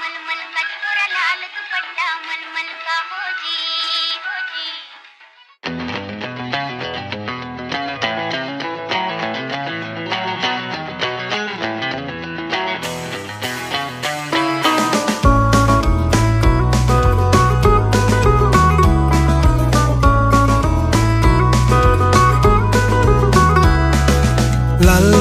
मलमल कटपुरा लाल दुपट्टा मलमल का हो जी।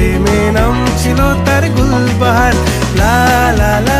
প্রেমে নাম ছিল তার গুলবাহার। লা লা লা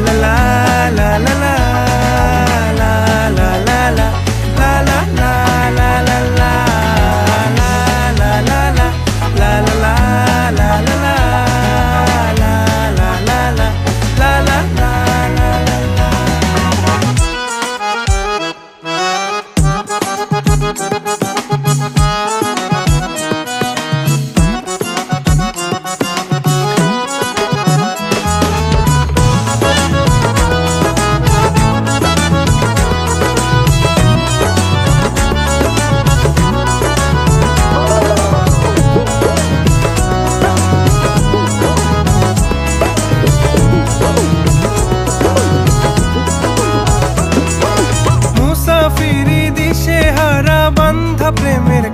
la la la.